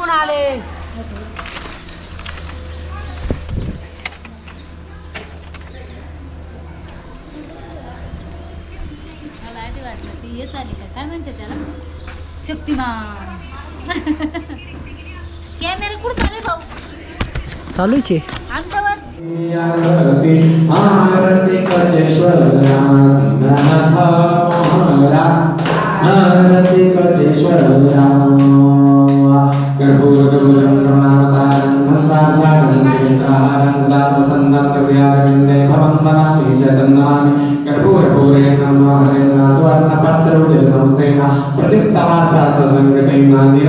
कुठून आले. मला आधी वाटलं ती हेच आली का? काय म्हणते त्याला? शक्तिमान. कॅमेरा कुठं चालले भाऊ? चालूच आहे आमच्यावर आरती आरती कजेश्वरा मोहरा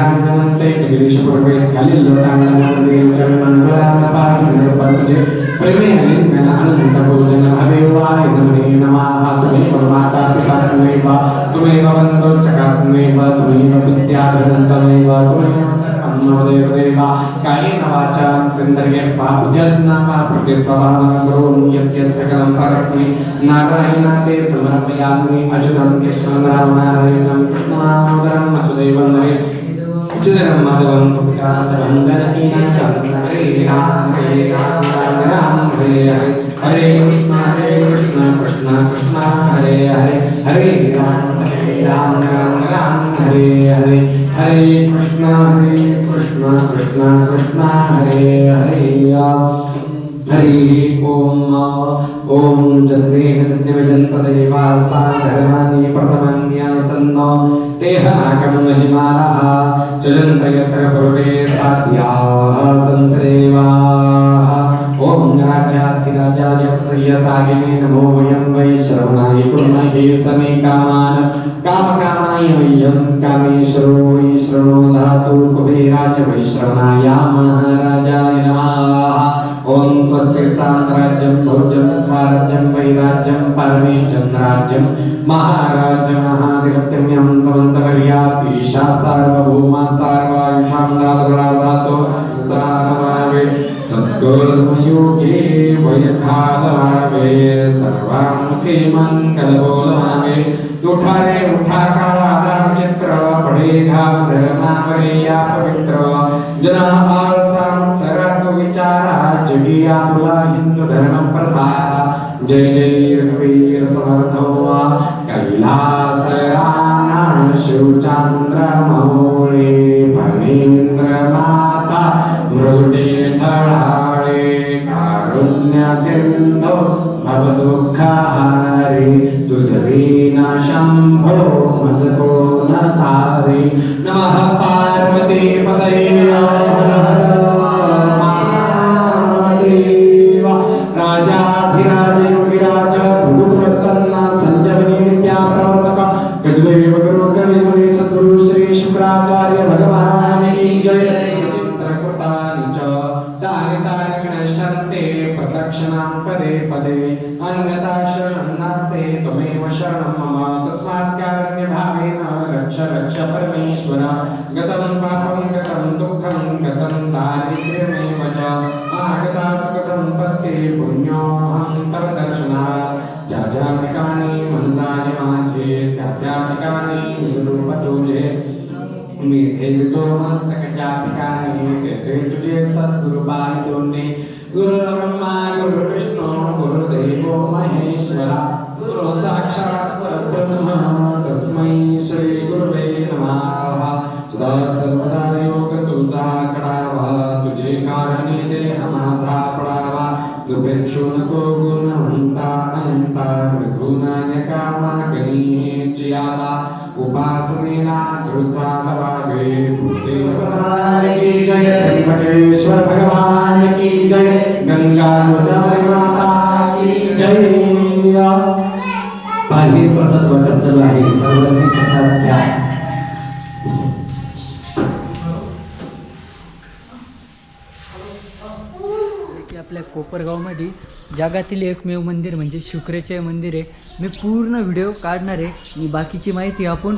आरती कजेश्वरा कर्पूर कायेन वाचा उद्यत्नामा प्रतिस्वभावं करोमि सकलं परस्मै। नारायणाते समर्पयामि अच्युतं कृष्णं रामनारायणं वसुदेवं हरे चिदरं माधवं हरे राम हरे राम राम हरे हरे। हरे कृष्ण हरे कृष्ण कृष्ण कृष्ण हरे हरे। हरे राम हरे राम राम राम हरे हरे। हरे कृष्ण हरे कृष्ण कृष्ण कृष्ण हरे हरे हरि ओम ओम चन्द्रेण तद्यवजन्तदेवास्ताधर्माणि प्रथमन्यासन्नो। तेहनाकं महिमानः चलन्त यत्र पुरुषे साध्याः संसदेवाः ॐ राजाधिराजाय श्रियसागिने नमो वयं वै श्रवणाय कुर्महे समे कामान्। कामकामाय मह्यं कामेश्वरो धातु कुबेराच वै महाराजाय नमः ॐ स्वस्ति साम्राज्यं सौजं स्वराज्यं वैराज्यं परमेश्चं राज्यं महाराजमहाधिपत्यम्यं समन्तपर्यापीशा सार्वभौमा सार्वायुषां दातुराधातो दानवावे सद्गुरुर्मयोगे वयखालवावे सर्वामुखे मङ्गलबोलभावे जय जय रघुवीर समर्थ हुआ कैलास राणा शिवचंद्र मौळे कारुण्य सिंधू भवदुःखहारे तुझवीना शंभो मज कोण तारे नमः पार्वती पतये महादेव परमेश्वर गतं पापं गतं दुःखं गतं दारिद्र्यमेव च। आगता सुखसम्पत्ते पुण्योऽहं तव दर्शनात् ज्या ज्या ठिकाणी मन जाणे माझे त्या त्या ठिकाणी तुझे मी ठेवतो मस्तकाच्या ठिकाणी तेथे तुझे सद्गुरु पाहितोने गुरु ब्रह्मा गुरु विष्णू गुरुदेव महेश्वरा। गुरु साक्षात परब्रह्म तस्मै श्री गुरुवे नमः। सदा सर्वदा योग तुझा कडावा तुझे कारणे देह माझा पडावा दुपेक्षु नको गुण म्हणता अनंता रघुनायका मागणी यावा उपासनेना धृता लवावे पुष्टे जय वेंकटेश्वर कोपरगावमध्ये जगातील एकमेव मंदिर म्हणजे शुक्रेचे मंदिर आहे. मी पूर्ण व्हिडिओ काढणार आहे. आणि बाकीची माहिती आपण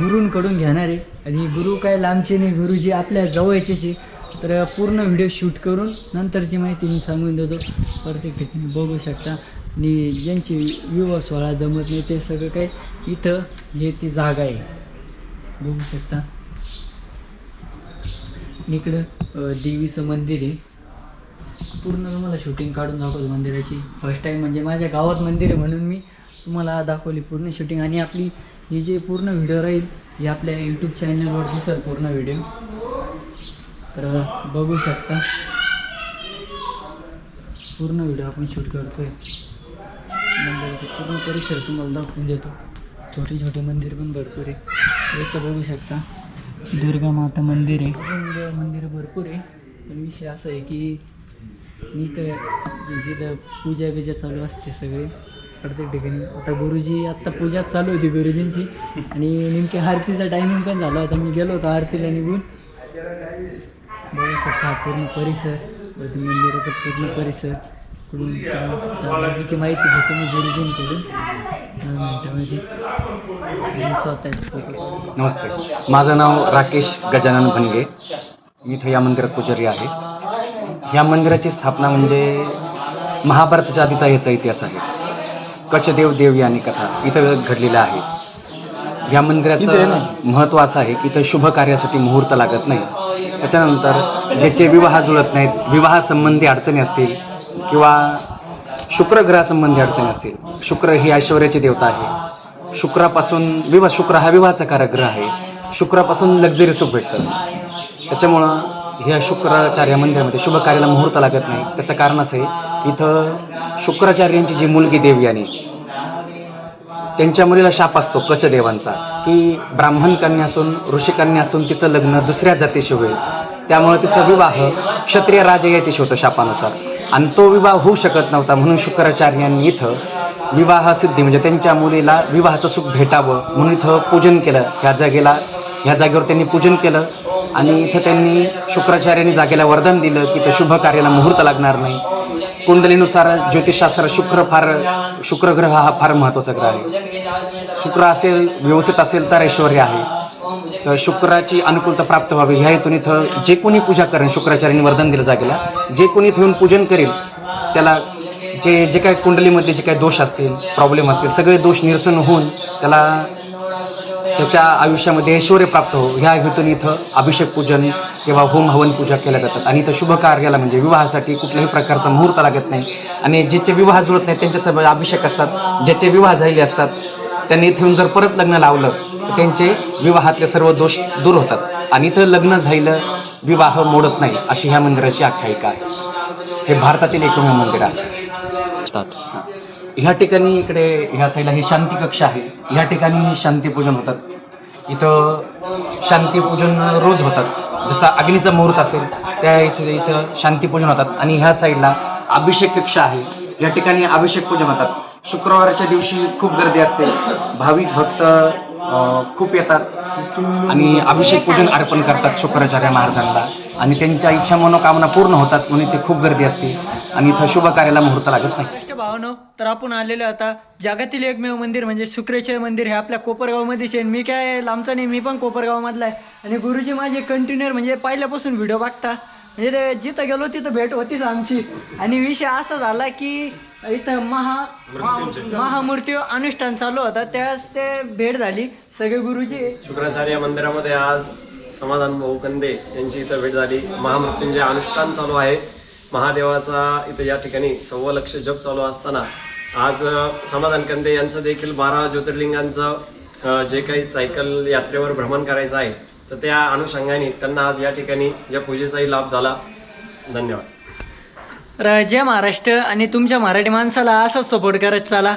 गुरूंकडून घेणार आहे. आणि गुरु काय लांबचे नाही गुरुजी आपल्या जवळचेचे तर पूर्ण व्हिडिओ शूट करून नंतरची माहिती मी सांगून देतो. प्रत्येक ठिकाणी बघू शकता. आणि ज्यांची विवाह सोहळा जमत नाही ते सगळं काय इथं हे ती जागा आहे. बघू शकता. इकडं देवीचं मंदिर आहे. पूर्ण तुम्हाला शूटिंग काढून दाखवलं मंदिराची. फर्स्ट टाईम म्हणजे माझ्या गावात मंदिर आहे म्हणून मी तुम्हाला दाखवली पूर्ण शूटिंग आणि आपली ही जे पूर्ण व्हिडिओ राहील ही आपल्या यूट्यूब चॅनलवर दिसेल पूर्ण व्हिडिओ तर बघू शकता. पूर्ण व्हिडिओ आपण शूट करतोय. मंदिराचे पूर्ण परिसर तुम्हाला दाखवून देतो. छोटे छोटे मंदिर पण भरपूर आहे. एक तर बघू शकता दुर्गा माता मंदिर आहे. मंदिर भरपूर आहे. पण विषय असा आहे की मी तर जिथं पूजा बिजा चालू असते सगळे प्रत्येक ठिकाणी. आता गुरुजी आत्ता पूजा चालू होती गुरुजींची आणि नेमकी आरतीचा टायमिंग पण झाला होता. मी गेलो होतो आरतीला निघून. बघू शकता पूर्ण परिसर वरती मंदिराचा पूर्ण परिसर. कडून बाकीची माहिती घेतो मी गुरुजींकडून. दहा मिनटामध्ये स्वतः नमस्ते. माझं नाव राकेश गजानन भनगे मी इथं या मंदिरात पुजारी आहे. ह्या मंदिराची स्थापना म्हणजे महाभारताच्या आधीचा याचा इतिहास आहे. कचदेव देव यानी कथा इथं घडलेला आहे या मंदिराचं महत्त्व असं आहे की इथं शुभ कार्यासाठी मुहूर्त लागत नाही. त्याच्यानंतर ज्याचे विवाह जुळत नाहीत विवाहासंबंधी अडचणी असतील किंवा शुक्रग्रहासंबंधी अडचणी असतील शुक्र ही ऐश्वर्याची देवता आहे. शुक्रापासून विवाह शुक्र हा विवाहाचा काराग्रह आहे. शुक्रापासून लक्झरी सुख भेटतं. त्याच्यामुळं ह्या शुक्राचार्य मंदिरामध्ये शुभ कार्याला मुहूर्त लागत नाही. त्याचं कारण असं आहे की इथं शुक्राचार्यांची जी मुलगी देवयानी त्यांच्या मुलीला शाप असतो कचदेवांचा की ब्राह्मण कन्या असून ऋषिकन्या असून तिचं लग्न दुसऱ्या जातीशी होईल. त्यामुळे तिचा विवाह क्षत्रिय राजयातीशी होतो शापानुसार. आणि तो विवाह होऊ शकत नव्हता म्हणून शुक्राचार्यांनी इथं विवाह सिद्धी म्हणजे त्यांच्या मुलीला विवाहाचं सुख भेटावं म्हणून इथं पूजन केलं. ह्या जागेला ह्या जागेवर त्यांनी पूजन केलं. आणि इथं त्यांनी शुक्राचार्यांनी जागेला वरदान दिलं की तर शुभ कार्याला मुहूर्त लागणार नाही. कुंडलीनुसार ज्योतिषशास्त्र शुक्र फार शुक्र ग्रह हा फार महत्त्वाचा ग्रह आहे. शुक्र असेल व्यवस्थित असेल तर ऐश्वर आहे. तर शुक्राची अनुकूलता प्राप्त व्हावी. ह्या हेतून इथं जे कोणी पूजा करेल शुक्राचार्यांनी वरदान दिलं जागेला जे कोणी इथं येऊन पूजन करेल त्याला जे जे काही कुंडलीमध्ये जे काही दोष असतील प्रॉब्लेम असतील सगळे दोष निरसन होऊन त्याला त्याच्या आयुष्यामध्ये ऐश्वर प्राप्त हो. ह्या हेतून इथं अभिषेक पूजन किंवा होम हवन पूजा केल्या जातात. आणि इथं शुभ कार्याला म्हणजे विवाहासाठी कुठल्याही प्रकारचा मुहूर्त लागत नाही. आणि ज्याचे विवाह जुळत नाही त्यांच्यासमोर अभिषेक असतात. ज्याचे विवाह झालेले असतात त्यांनी इथे येऊन जर परत लग्न लावलं तर त्यांचे विवाहातले सर्व दोष दूर होतात. आणि इथं लग्न झालेलं विवाह मोडत नाही अशी ह्या मंदिराची आख्यायिका आहे. हे भारतातील एकमेव मंदिर आहे. हां. ह्या ठिकाणी इकडे ह्या साईडला ही शांती कक्ष आहे. ह्या ठिकाणी शांतीपूजन होतात. इथं शांतीपूजन रोज होतात. जसा अग्नीचा मुहूर्त असेल त्या इथे इथं शांतीपूजन होतात. आणि ह्या साईडला अभिषेक कक्ष आहे. या ठिकाणी अभिषेक पूजन होतात. शुक्रवारच्या दिवशी खूप गर्दी असते. भाविक भक्त खूप येतात आणि अभिषेक पूजन अर्पण करतात शुक्राचार्य महाराजांना. आणि त्यांच्या इच्छा मनोकामना पूर्ण होतात म्हणून ते खूप गर्दी असते. आणि इथं शुभ कार्याला मुहूर्त लागत नाही. भावनो तर आपण आलेलो आता जगातील एकमेव मंदिर म्हणजे शुक्रेचे मंदिर. हे आपल्या कोपरगावमध्येच आहे. मी काय लांबचा नाही मी पण कोपरगावमधला आहे. आणि गुरुजी माझे कंटिन्युअर म्हणजे पहिल्यापासून व्हिडिओ बघता. म्हणजे ते जिथं गेलो तिथं भेट होतीच आमची. आणि विषय असा झाला की इथं महा महामूर्ती अनुष्ठान चालू होता. त्यास ते भेट झाली. सगळे गुरुजी शुक्राचार्य मंदिरामध्ये आज समाधान भाऊ कंदे यांची इथं भेट झाली. महामृत्युंजय अनुष्ठान चालू आहे. महादेवाचा इथं या ठिकाणी सव्वा लक्ष जप चालू असताना आज समाधान कंदे यांचं देखील बारा ज्योतिर्लिंगांचं जे काही सायकल यात्रेवर भ्रमण करायचं आहे तर त्या अनुषंगाने त्यांना आज या ठिकाणी या पूजेचाही लाभ झाला. धन्यवाद. राज्य जय महाराष्ट्र आणि तुमच्या मराठी माणसाला असंच सपोर्ट करत चाला.